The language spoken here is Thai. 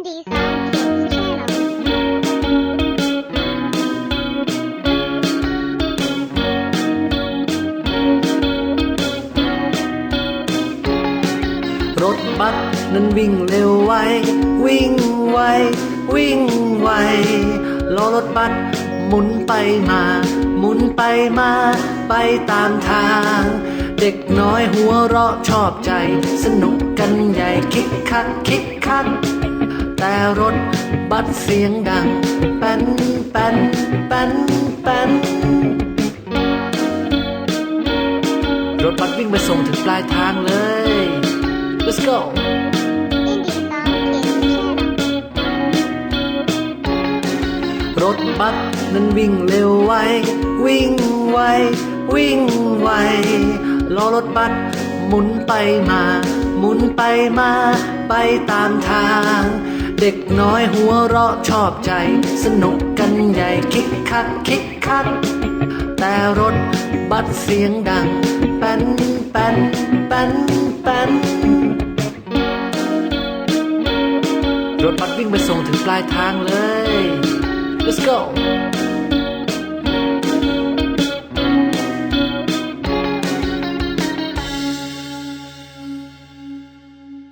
Indie Sound Kings channel. รถบัสนั้นวิ่งเร็วไว วิ่งไว วิ่งไวล้อรถบัสหมุนไปมา หมุนไปมา ไปตามทาง เด็กน้อยหัวเราะชอบใจ สนุกกันใหญ่คิกคักคิกคัก รถบัสเสียงดังแป้นแป้นแป้นแป้นรถบัสวิ่งไปส่งถึงปลายทางเลย let's go รถบัสนั้นวิ่งเร็วไว วิ่งไว วิ่งไวล้อรถบัสหมุนไปมา หมุนไปมา ไปตามทาง เด็กน้อยหัวเราะชอบใจ สนุกกันใหญ่คิกคักคิกคัก แต่รถบัสเสียงดังแป้นแป้นแป้นแป้นรถบัสวิ่งไปส่งถึงปลายทางเลย let's go